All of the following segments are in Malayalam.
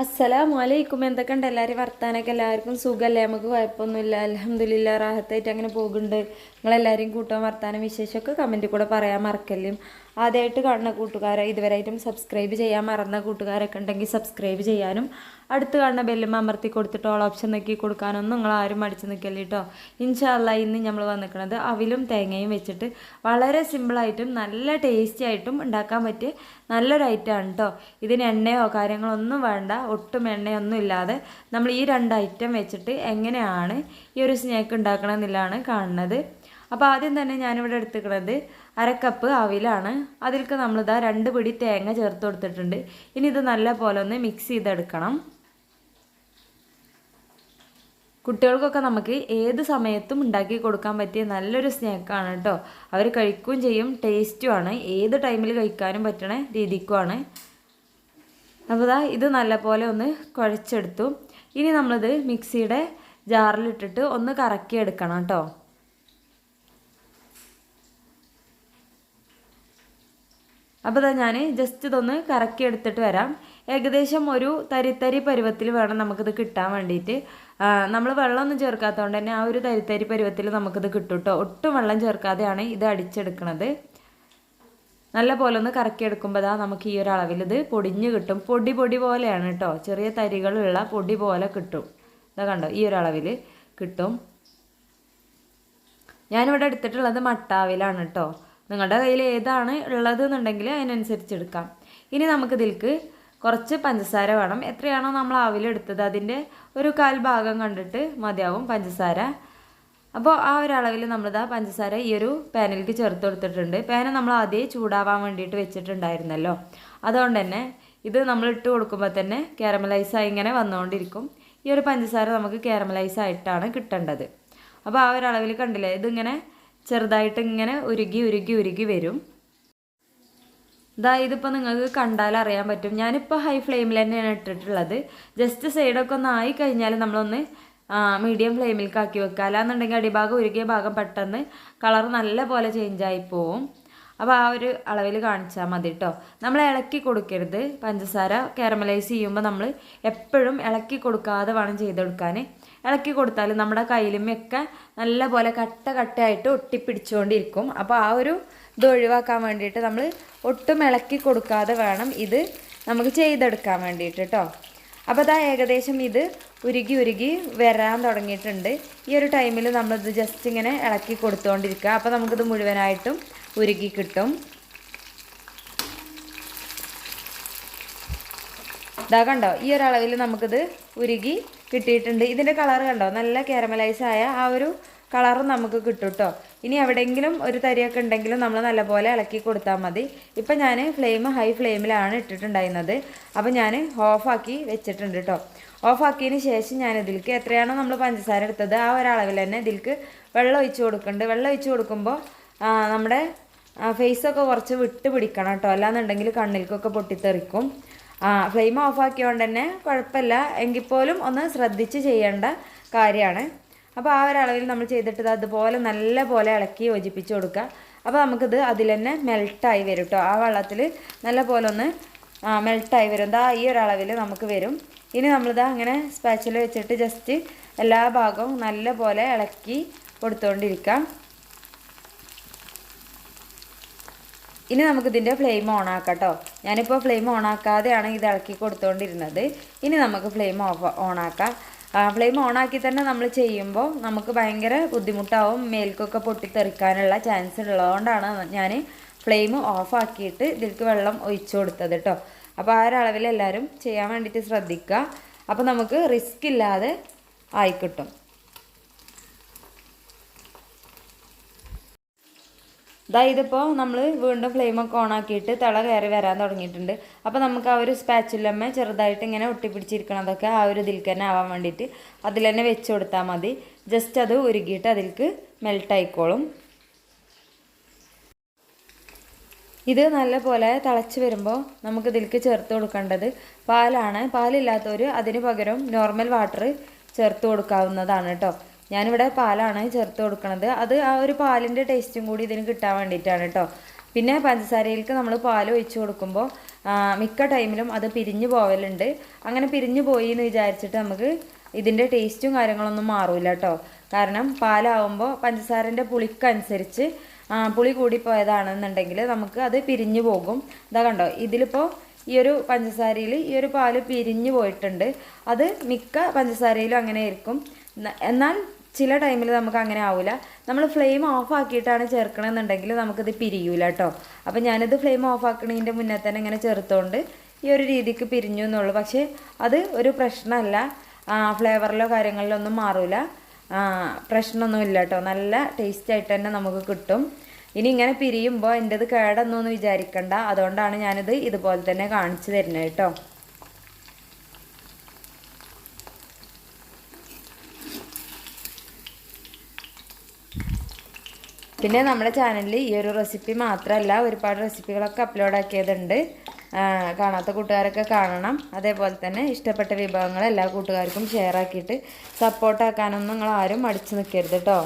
അസ്സലാമു അലൈക്കും എന്തൊക്കെയുണ്ട്? എല്ലാവരും വർത്താനൊക്കെ? എല്ലാവർക്കും സുഖമല്ലേ നമുക്ക് കുഴപ്പമൊന്നുമില്ല. അലഹമില്ല റാഹത്തായിട്ട് അങ്ങനെ പോകുന്നുണ്ട്. നിങ്ങളെല്ലാവരും കൂട്ടാൻ വർത്താനം വിശേഷമൊക്കെ കമന്റിൽ കൂടെ പറയാൻ മറക്കല്ലും. ആദ്യമായിട്ട് കാണുന്ന കൂട്ടുകാരെ ഇതുവരെയായിട്ടും സബ്സ്ക്രൈബ് ചെയ്യാൻ മറന്ന കൂട്ടുകാരൊക്കെ ഉണ്ടെങ്കിൽ സബ്സ്ക്രൈബ് ചെയ്യാനും അടുത്ത് കാണുന്ന ബെല്ലും അമർത്തി കൊടുത്തിട്ട് ഓൾ ഓപ്ഷൻ നോക്കി കൊടുക്കാനൊന്നും നിങ്ങൾ ആരും അടിച്ചു നിൽക്കല്ലേ കേട്ടോ ഇൻഷാല്ല ഇന്ന് നമ്മൾ വന്നിരിക്കുന്നത് അവിലും തേങ്ങയും വെച്ചിട്ട് വളരെ സിമ്പിളായിട്ടും നല്ല ടേസ്റ്റി ആയിട്ടും ഉണ്ടാക്കാൻ പറ്റിയ നല്ലൊരു ഐറ്റമാണ് കേട്ടോ ഇതിന് എണ്ണയോ കാര്യങ്ങളൊന്നും വേണ്ട ഒട്ടും എണ്ണയൊന്നും ഇല്ലാതെ നമ്മൾ ഈ രണ്ട് ഐറ്റം വെച്ചിട്ട് എങ്ങനെയാണ് ഈ ഒരു സ്നാക്ക് ഉണ്ടാക്കണമെന്നില്ലാണ് കാണുന്നത്. അപ്പോൾ ആദ്യം തന്നെ ഞാനിവിടെ എടുത്തുക്കുന്നത് അരക്കപ്പ് അവിലാണ് അതിൽക്ക് നമ്മളിതാ രണ്ട് പിടി തേങ്ങ ചേർത്ത് കൊടുത്തിട്ടുണ്ട്. ഇനി ഇത് നല്ല പോലെ ഒന്ന് മിക്സ് ചെയ്തെടുക്കണം. കുട്ടികൾക്കൊക്കെ നമുക്ക് ഏത് സമയത്തും ഉണ്ടാക്കി കൊടുക്കാൻ പറ്റിയ നല്ലൊരു സ്നാക്കാണ് കേട്ടോ. അവർ കഴിക്കുകയും ചെയ്യും ടേസ്റ്റുമാണ് ഏത് ടൈമിൽ കഴിക്കാനും പറ്റണ രീതിക്കുമാണ്. അപ്പോൾ ഇതാ ഇത് നല്ലപോലെ ഒന്ന് കുഴച്ചെടുത്തു. ഇനി നമ്മളിത് മിക്സിയുടെ ജാറിലിട്ടിട്ട് ഒന്ന് കറക്കിയെടുക്കണം കേട്ടോ. അപ്പോൾ ഇതാ ഞാൻ ജസ്റ്റ് ഇതൊന്ന് കറക്കി എടുത്തിട്ട് വരാം. ഏകദേശം ഒരു തരിത്തരി പരുവത്തിൽ വേണം നമുക്കിത് കിട്ടാൻ വേണ്ടിയിട്ട് നമ്മൾ വെള്ളമൊന്നും ചേർക്കാത്തതുകൊണ്ട് തന്നെ ആ ഒരു തരിത്തരി പരുവത്തിൽ നമുക്കിത് കിട്ടും കേട്ടോ ഒട്ടും വെള്ളം ചേർക്കാതെയാണ് ഇത് അടിച്ചെടുക്കുന്നത് നല്ല പോലെ ഒന്ന് കറക്കിയെടുക്കുമ്പോൾ ദാ നമുക്ക് ഈ ഒരു അളവിൽ ഇത് പൊടിഞ്ഞ് കിട്ടും. പൊടി പൊടി പോലെയാണ് കേട്ടോ ചെറിയ തരികളുള്ള പൊടി പോലെ കിട്ടും. ഇതാ കണ്ടോ ഈ ഒരു അളവിൽ കിട്ടും. ഞാനിവിടെ എടുത്തിട്ടുള്ളത് മട്ടാവിലാണ് കേട്ടോ നിങ്ങളുടെ കയ്യിൽ ഏതാണ് ഉള്ളതെന്നുണ്ടെങ്കിൽ അതിനനുസരിച്ച് എടുക്കാം ഇനി നമുക്കിതിൽക്ക് കുറച്ച് പഞ്ചസാര വേണം. എത്രയാണോ നമ്മൾ ആവിലെടുത്തത് അതിന്റെ ഒരു കാൽ ഭാഗം കണ്ടിട്ട് മതിയാവും പഞ്ചസാര. അപ്പോൾ ആ ഒരു അളവിൽ നമ്മളിതാ പഞ്ചസാര ഈ ഒരു പാനിലേക്ക് ചേർത്ത് കൊടുത്തിട്ടുണ്ട്. പാന നമ്മൾ ആദ്യം ചൂടാവാൻ വേണ്ടിയിട്ട് വെച്ചിട്ടുണ്ടായിരുന്നല്ലോ. അതുകൊണ്ട് തന്നെ ഇത് നമ്മൾ ഇട്ട് കൊടുക്കുമ്പോൾ തന്നെ കാരമലൈസായി ഇങ്ങനെ വന്നുകൊണ്ടിരിക്കും. ഈ ഒരു പഞ്ചസാര നമുക്ക് കാരമലൈസ് ആയിട്ടാണ് കിട്ടേണ്ടത്. അപ്പോൾ ആ ഒരു അളവിൽ കണ്ടില്ലേ? ഇതിങ്ങനെ ചെറുതായിട്ട് ഇങ്ങനെ ഉരുകി ഉരുകി ഉരുകി വരും. ഇതാ ഇതിപ്പോൾ നിങ്ങൾക്ക് കണ്ടാൽ അറിയാൻ പറ്റും. ഞാനിപ്പോൾ ഹൈ ഫ്ലെയിമിൽ തന്നെയാണ് ഇട്ടിട്ടുള്ളത്. ജസ്റ്റ് സൈഡൊക്കെ ഒന്ന് ആയി കഴിഞ്ഞാൽ നമ്മളൊന്ന് മീഡിയം ഫ്ലെയിമിലേക്ക് ആക്കി വെക്കുക. അല്ലാന്നുണ്ടെങ്കിൽ അടിഭാഗം ഉരുകിയ ഭാഗം പെട്ടെന്ന് കളർ നല്ല പോലെ ചേഞ്ചായി പോവും. അപ്പോൾ ആ ഒരു അളവിൽ കാണിച്ചാൽ മതി കേട്ടോ നമ്മൾ ഇളക്കി കൊടുക്കരുത്. പഞ്ചസാര കാരമലൈസ് ചെയ്യുമ്പോൾ നമ്മൾ എപ്പോഴും ഇളക്കി കൊടുക്കാതെ വേണം ചെയ്തെടുക്കാൻ ഇളക്കി കൊടുത്താൽ നമ്മുടെ കയ്യിലുമൊക്കെ നല്ല പോലെ കട്ട കട്ടയായിട്ട് ഒട്ടിപ്പിടിച്ചുകൊണ്ടിരിക്കും അപ്പോൾ ആ ഒരു ഇത് ഒഴിവാക്കാൻ വേണ്ടിയിട്ട് നമ്മൾ ഒട്ടും ഇളക്കി കൊടുക്കാതെ വേണം ഇത് നമുക്ക് ചെയ്തെടുക്കാൻ വേണ്ടിയിട്ട് കേട്ടോ അപ്പോൾ അതാ ഏകദേശം ഇത് ഉരുകി ഉരുകി വരാൻ തുടങ്ങിയിട്ടുണ്ട്. ഈ ഒരു ടൈമിൽ നമ്മളിത് ജസ്റ്റ് ഇങ്ങനെ ഇളക്കി കൊടുത്തുകൊണ്ടിരിക്കുക അപ്പോൾ നമുക്കിത് മുഴുവനായിട്ടും ഉരുകി കിട്ടും. ഇതാ കണ്ടോ ഈ ഒരളവിൽ നമുക്കിത് ഉരുകി കിട്ടിയിട്ടുണ്ട്. ഇതിന്റെ കളർ കണ്ടോ നല്ല കാരമലൈസ് ആയ ആ ഒരു കളർ നമുക്ക് കിട്ടും കേട്ടോ ഇനി എവിടെയെങ്കിലും ഒരു തരിയൊക്കെ ഉണ്ടെങ്കിലും നമ്മൾ നല്ലപോലെ ഇളക്കി കൊടുത്താൽ മതി. ഇപ്പം ഞാൻ ഫ്ലെയിം ഹൈ ഫ്ലെയിമിലാണ് ഇട്ടിട്ടുണ്ടായിരുന്നത്. അപ്പോൾ ഞാൻ ഓഫാക്കി വെച്ചിട്ടുണ്ട് കേട്ടോ ഓഫാക്കിയതിന് ശേഷം ഞാൻ ഇതിൽക്ക് എത്രയാണോ നമ്മൾ പഞ്ചസാര എടുത്തത് ആ ഒരളവിൽ തന്നെ ഇതിൽക്ക് വെള്ളം ഒഴിച്ച് കൊടുക്കുന്നുണ്ട് വെള്ളം ഒഴിച്ച് കൊടുക്കുമ്പോൾ നമ്മുടെ ഫേസൊക്കെ കുറച്ച് വിട്ട് പിടിക്കണം കേട്ടോ അല്ലാന്നുണ്ടെങ്കിൽ കണ്ണിൽക്കൊക്കെ പൊട്ടിത്തെറിക്കും. ആ ഫ്ലെയിം ഓഫാക്കിയോണ്ട് തന്നെ കുഴപ്പമില്ല. എങ്കിൽ പോലും ഒന്ന് ശ്രദ്ധിച്ച് ചെയ്യേണ്ട കാര്യമാണ്. അപ്പോൾ ആ ഒരളവിൽ നമ്മൾ ചെയ്തിട്ട് അതുപോലെ നല്ല പോലെ ഇളക്കി യോജിപ്പിച്ച് കൊടുക്കുക. അപ്പോൾ നമുക്കിത് അതിൽ തന്നെ മെൽട്ടായി വരും കേട്ടോ ആ വെള്ളത്തിൽ നല്ല പോലെ ഒന്ന് മെൽട്ടായി വരും. ഇതാ ഈ ഒരളവിൽ നമുക്ക് വരും. ഇനി നമ്മളിതാ അങ്ങനെ സ്പാച്ചിൽ വെച്ചിട്ട് ജസ്റ്റ് എല്ലാ ഭാഗവും നല്ല പോലെ ഇളക്കി കൊടുത്തുകൊണ്ടിരിക്കാം ഇനി നമുക്കിതിന്റെ ഫ്ലെയിം ഓൺ ആക്കാം കേട്ടോ ഞാനിപ്പോൾ ഫ്ലെയിം ഓൺ ആക്കാതെയാണ് ഇത് ഇളക്കി കൊടുത്തുകൊണ്ടിരുന്നത് ഇനി നമുക്ക് ഫ്ലെയിം ഓഫ് ഓൺ ആക്കാം. ഫ്ലെയിം ഓൺ ആക്കി തന്നെ നമ്മൾ ചെയ്യുമ്പോൾ നമുക്ക് ഭയങ്കര ബുദ്ധിമുട്ടാവും. മേൽക്കൊക്കെ പൊട്ടിത്തെറിക്കാനുള്ള ചാൻസ് ഉള്ളതുകൊണ്ടാണ് ഞാൻ ഫ്ലെയിം ഓഫാക്കിയിട്ട് ഇതിലേക്ക് വെള്ളം ഒഴിച്ചു കൊടുത്തത് കേട്ടോ അപ്പോൾ ആ ഒരളവിൽ എല്ലാവരും ചെയ്യാൻ വേണ്ടിയിട്ട് ശ്രദ്ധിക്കുക. അപ്പോൾ നമുക്ക് റിസ്ക് ഇല്ലാതെ ആയിക്കിട്ടും ഇതാ ഇതിപ്പോൾ നമ്മൾ വീണ്ടും ഫ്ലെയിമൊക്കെ ഓൺ ആക്കിയിട്ട് തിള കയറി വരാൻ തുടങ്ങിയിട്ടുണ്ട്. അപ്പോൾ നമുക്ക് ആ ഒരു സ്പാച്ചിലമ്മ ചെറുതായിട്ട് ഇങ്ങനെ ഒട്ടിപ്പിടിച്ചിരിക്കണതൊക്കെ ആ ഒരു ഇതിൽ തന്നെ ആവാൻ വേണ്ടിയിട്ട് അതിൽ തന്നെ വെച്ച് കൊടുത്താൽ മതി. ജസ്റ്റ് അത് ഉരുകിയിട്ട് അതിലേക്ക് മെൽട്ട് ആയിക്കോളും. ഇത് നല്ല പോലെ തിളച്ച് വരുമ്പോൾ നമുക്ക് ഇതിലേക്ക് ചേർത്ത് കൊടുക്കേണ്ടത് പാലാണ്. പാലില്ലാത്തവർ അതിന് പകരം നോർമൽ വാട്ടർ ചേർത്ത് കൊടുക്കാവുന്നതാണ് കേട്ടോ ഞാനിവിടെ പാലാണ് ചേർത്ത് കൊടുക്കുന്നത് അത് ആ ഒരു പാലിന്റെ ടേസ്റ്റും കൂടി ഇതിന് കിട്ടാൻ വേണ്ടിയിട്ടാണ് കേട്ടോ പിന്നെ പഞ്ചസാരയിലേക്ക് നമ്മൾ പാൽ ഒഴിച്ച് കൊടുക്കുമ്പോൾ മിക്ക ടൈമിലും അത് പിരിഞ്ഞു പോവലുണ്ട്. അങ്ങനെ പിരിഞ്ഞു പോയി എന്ന് വിചാരിച്ചിട്ട് നമുക്ക് ഇതിന്റെ ടേസ്റ്റും കാര്യങ്ങളൊന്നും മാറില്ല കേട്ടോ കാരണം പാലാവുമ്പോൾ പഞ്ചസാരന്റെ പുളിക്കനുസരിച്ച് പുളി കൂടിപ്പോയതാണെന്നുണ്ടെങ്കിൽ നമുക്ക് അത് പിരിഞ്ഞു പോകും. ഇതാ കണ്ടോ ഇതിലിപ്പോൾ ഈ ഒരു പഞ്ചസാരയിൽ ഈ ഒരു പാൽ പിരിഞ്ഞു പോയിട്ടുണ്ട്. അത് മിക്ക പഞ്ചസാരയിലും അങ്ങനെ ആയിരിക്കും എന്നാൽ ചില ടൈമിൽ നമുക്ക് അങ്ങനെ ആവില്ല നമ്മൾ ഫ്ലെയിം ഓഫ് ആക്കിയിട്ടാണ് ചേർക്കണമെന്നുണ്ടെങ്കിൽ നമുക്കിത് പിരിയൂല കേട്ടോ അപ്പം ഞാനിത് ഫ്ലെയിം ഓഫ് ആക്കണതിന്റെ മുന്നേ തന്നെ ഇങ്ങനെ ചേർത്തുകൊണ്ട് ഈ ഒരു രീതിക്ക് പിരിഞ്ഞു എന്നുള്ളൂ. പക്ഷേ അത് ഒരു പ്രശ്നമല്ല ഫ്ലേവറിലോ കാര്യങ്ങളിലോ ഒന്നും മാറൂല. ആ, പ്രശ്നമൊന്നുമില്ല കേട്ടോ നല്ല ടേസ്റ്റ് ആയിട്ട് തന്നെ നമുക്ക് കിട്ടും. ഇനി ഇങ്ങനെ പിരിയുമ്പോൾ എന്റെത് കേടൊന്നും വിചാരിക്കണ്ട. അതുകൊണ്ടാണ് ഞാനിത് ഇതുപോലെ തന്നെ കാണിച്ചു തരുന്നത് കേട്ടോ പിന്നെ നമ്മുടെ ചാനലിൽ ഈ ഒരു റെസിപ്പി മാത്രമല്ല ഒരുപാട് റെസിപ്പികളൊക്കെ അപ്ലോഡ് ആക്കിയതുണ്ട്. കാണാത്ത കൂട്ടുകാരൊക്കെ കാണണം. അതേപോലെ തന്നെ ഇഷ്ടപ്പെട്ട വിഭവങ്ങൾ എല്ലാ കൂട്ടുകാർക്കും ഷെയർ ആക്കിയിട്ട് സപ്പോർട്ടാക്കാനൊന്നും നിങ്ങൾ ആരും മടിച്ചു നിൽക്കരുത് കേട്ടോ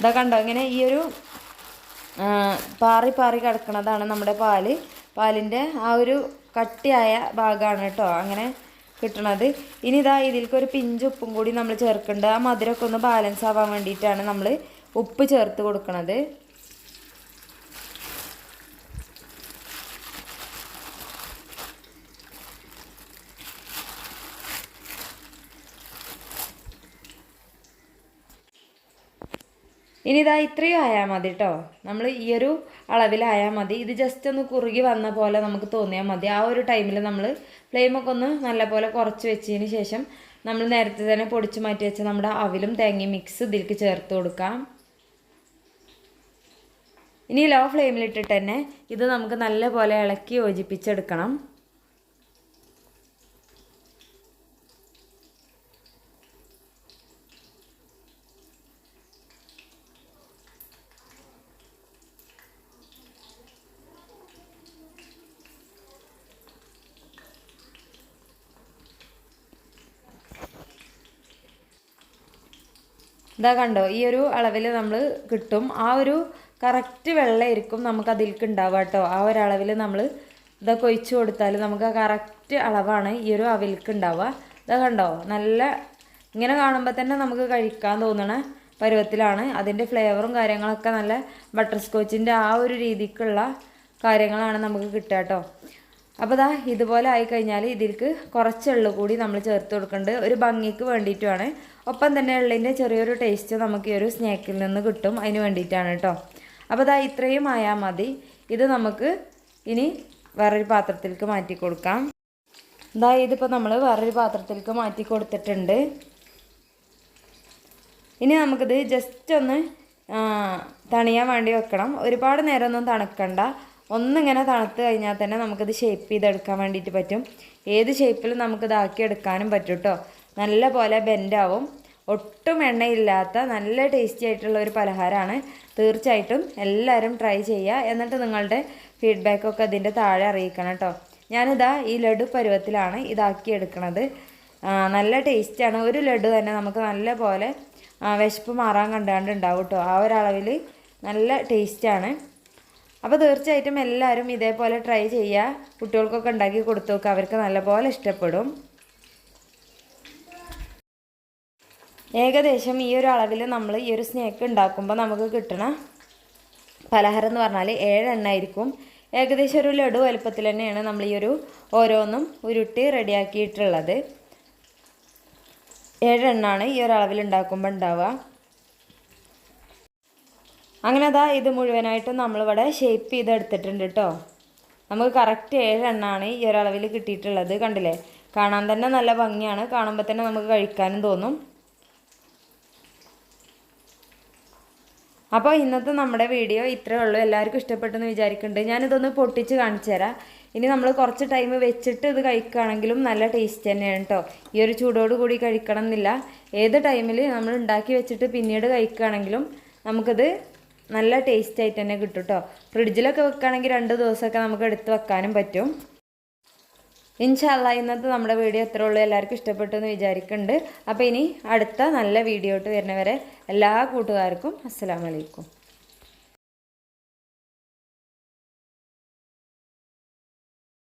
ഇതാ കണ്ടോ ഇങ്ങനെ ഈ ഒരു പാറി പാറി കിടക്കുന്നതാണ് നമ്മുടെ പാൽ. പാലിന്റെ ആ ഒരു കട്ടിയായ ഭാഗമാണ് കേട്ടോ അങ്ങനെ കിട്ടണത്. ഇനി ഇതാ ഇതിലേക്ക് ഒരു പിഞ്ച് ഉപ്പും കൂടി നമ്മൾ ചേർക്കേണ്ടത് ആ മധുരമൊക്കെ ഒന്ന് ബാലൻസ് ആവാൻ വേണ്ടിയിട്ടാണ് നമ്മൾ ഉപ്പ് ചേർത്ത് കൊടുക്കണത്. ഇനി ഇതാ ഇത്രയും ആയാൽ മതി കേട്ടോ നമ്മൾ ഈ ഒരു അളവിലായാൽ മതി. ഇത് ജസ്റ്റ് ഒന്ന് കുറുകി വന്ന പോലെ നമുക്ക് തോന്നിയാൽ മതി. ആ ഒരു ടൈമിൽ നമ്മൾ ഫ്ലെയിമൊക്കെ ഒന്ന് നല്ലപോലെ കുറച്ച് വെച്ചതിന് ശേഷം നമ്മൾ നേരത്തെ തന്നെ പൊടിച്ച് മാറ്റി വെച്ച നമ്മുടെ അവിലും തേങ്ങയും മിക്സ് ഇതിലേക്ക് ചേർത്ത് കൊടുക്കാം. ഇനി ലോ ഫ്ലെയിമിലിട്ടിട്ട് തന്നെ ഇത് നമുക്ക് നല്ലപോലെ ഇളക്കി യോജിപ്പിച്ചെടുക്കണം. ഇതാ കണ്ടോ ഈ ഒരു അളവിൽ നമ്മൾ കിട്ടും. ആ ഒരു കറക്റ്റ് വെള്ളമായിരിക്കും നമുക്ക് അതിലേക്ക് ഉണ്ടാവുക കേട്ടോ. ആ ഒരു അളവിൽ നമ്മൾ ഇതൊക്കെ ഒഴിച്ച് കൊടുത്താൽ നമുക്ക് ആ കറക്റ്റ് അളവാണ് ഈ ഒരു അവിലേക്ക് ഉണ്ടാവുക. ഇതാ കണ്ടോ നല്ല ഇങ്ങനെ കാണുമ്പോൾ തന്നെ നമുക്ക് കഴിക്കാൻ തോന്നണ പരുവത്തിലാണ്. അതിന്റെ ഫ്ലേവറും കാര്യങ്ങളൊക്കെ നല്ല ബട്ടർ സ്കോച്ചിന്റെ ആ ഒരു രീതിക്കുള്ള കാര്യങ്ങളാണ് നമുക്ക് കിട്ടുക കേട്ടോ. അപ്പോൾ ദാ ഇതുപോലെ ആയിക്കഴിഞ്ഞാൽ ഇതിലേക്ക് കുറച്ച് എള്ളു കൂടി നമ്മൾ ചേർത്ത് കൊടുക്കേണ്ടത് ഒരു ഭംഗിക്ക് വേണ്ടിയിട്ടുമാണ് ഒപ്പം തന്നെ എള്ളിന്റെ ചെറിയൊരു ടേസ്റ്റ് നമുക്ക് ഈ ഒരു സ്നാക്കിൽ നിന്ന് കിട്ടും. അതിന് വേണ്ടിയിട്ടാണ് കേട്ടോ അപ്പോൾ ദാ ഇത്രയും ആയാൽ മതി. ഇത് നമുക്ക് ഇനി വേറൊരു പാത്രത്തിലേക്ക് മാറ്റി കൊടുക്കാം. ദാ ഇതിപ്പോൾ നമ്മൾ വേറൊരു പാത്രത്തിലേക്ക് മാറ്റി കൊടുത്തിട്ടുണ്ട്. ഇനി നമുക്കിത് ജസ്റ്റ് ഒന്ന് തണിയാൻ വേണ്ടി വെക്കണം. ഒരുപാട് നേരമൊന്നും തണുക്കണ്ട. ഒന്നിങ്ങനെ തണുത്ത് കഴിഞ്ഞാൽ തന്നെ നമുക്കിത് ഷേപ്പ് ചെയ്തെടുക്കാൻ വേണ്ടിയിട്ട് പറ്റും. ഏത് ഷേപ്പിലും നമുക്കിത് ആക്കി എടുക്കാനും പറ്റും കേട്ടോ നല്ല പോലെ ബെൻഡാവും ഒട്ടും എണ്ണയില്ലാത്ത നല്ല ടേസ്റ്റി ആയിട്ടുള്ള ഒരു പലഹാരമാണ്. തീർച്ചയായിട്ടും എല്ലാവരും ട്രൈ ചെയ്യുക. എന്നിട്ട് നിങ്ങളുടെ ഫീഡ്ബാക്കൊക്കെ അതിന്റെ താഴെ അറിയിക്കണം കേട്ടോ ഞാനിതാ ഈ ലഡു പരുവത്തിലാണ് ഇതാക്കി എടുക്കുന്നത് നല്ല ടേസ്റ്റാണ് ഒരു ലഡു തന്നെ നമുക്ക് നല്ല പോലെ വിശപ്പ് മാറാൻ കണ്ടാണ്ട് ഉണ്ടാവും കേട്ടോ ആ ഒരളവിൽ നല്ല ടേസ്റ്റാണ് അപ്പോൾ തീർച്ചയായിട്ടും എല്ലാവരും ഇതേപോലെ ട്രൈ ചെയ്യുക. കുട്ടികൾക്കൊക്കെ ഉണ്ടാക്കി കൊടുത്തു നോക്കുക അവർക്ക് നല്ലപോലെ ഇഷ്ടപ്പെടും. ഏകദേശം ഈ ഒരു അളവിൽ നമ്മൾ ഈ ഒരു സ്നേക്ക് ഉണ്ടാക്കുമ്പോൾ നമുക്ക് കിട്ടണ പലഹാരം എന്ന് പറഞ്ഞാൽ ഏഴെണ്ണ ആയിരിക്കും ഏകദേശം ഒരു ലഡു വലുപ്പത്തിൽ തന്നെയാണ് നമ്മൾ ഈ ഒരു ഓരോന്നും ഉരുട്ടി റെഡിയാക്കിയിട്ടുള്ളത് ഏഴെണ്ണാണ് ഈ ഒരു അളവിൽ ഉണ്ടാക്കുമ്പോൾ ഉണ്ടാവുക. അങ്ങനെ അതാ ഇത് മുഴുവനായിട്ടും നമ്മളിവിടെ ഷേപ്പ് ചെയ്തെടുത്തിട്ടുണ്ട് കേട്ടോ നമുക്ക് കറക്റ്റ് ഏഴെണ്ണമാണ് ഈ ഒരളവിൽ കിട്ടിയിട്ടുള്ളത് കണ്ടില്ലേ? കാണാൻ തന്നെ നല്ല ഭംഗിയാണ്. കാണുമ്പോൾ തന്നെ നമുക്ക് കഴിക്കാനും തോന്നും. അപ്പോൾ ഇന്നത്തെ നമ്മുടെ വീഡിയോ ഇത്രയേ ഉള്ളൂ. എല്ലാവർക്കും ഇഷ്ടപ്പെട്ടെന്ന് വിചാരിക്കുന്നുണ്ട്. ഞാനിതൊന്ന് പൊട്ടിച്ച് കാണിച്ചു തരാം ഇനി നമ്മൾ കുറച്ച് ടൈം വെച്ചിട്ട് ഇത് കഴിക്കുകയാണെങ്കിലും നല്ല ടേസ്റ്റ് തന്നെയാണ് കേട്ടോ ഈ ഒരു ചൂടോട് കൂടി കഴിക്കണം എന്നില്ല ഏത് ടൈമിൽ നമ്മൾ ഉണ്ടാക്കി വെച്ചിട്ട് പിന്നീട് കഴിക്കുകയാണെങ്കിലും നമുക്കത് നല്ല ടേസ്റ്റ് ആയിട്ട് തന്നെ കിട്ടും കേട്ടോ ഫ്രിഡ്ജിലൊക്കെ വെക്കുകയാണെങ്കിൽ രണ്ട് ദിവസമൊക്കെ നമുക്ക് എടുത്ത് വെക്കാനും പറ്റും. ഇൻഷാല്ല ഇന്നത്തെ നമ്മുടെ വീഡിയോ എത്ര ഉള്ളൂ. എല്ലാവർക്കും ഇഷ്ടപ്പെട്ടു എന്ന് വിചാരിക്കുന്നുണ്ട് അപ്പോൾ ഇനി അടുത്ത നല്ല വീഡിയോ ആയിട്ട് വരുന്നവരെ എല്ലാ കൂട്ടുകാർക്കും അസ്സലാമലൈക്കും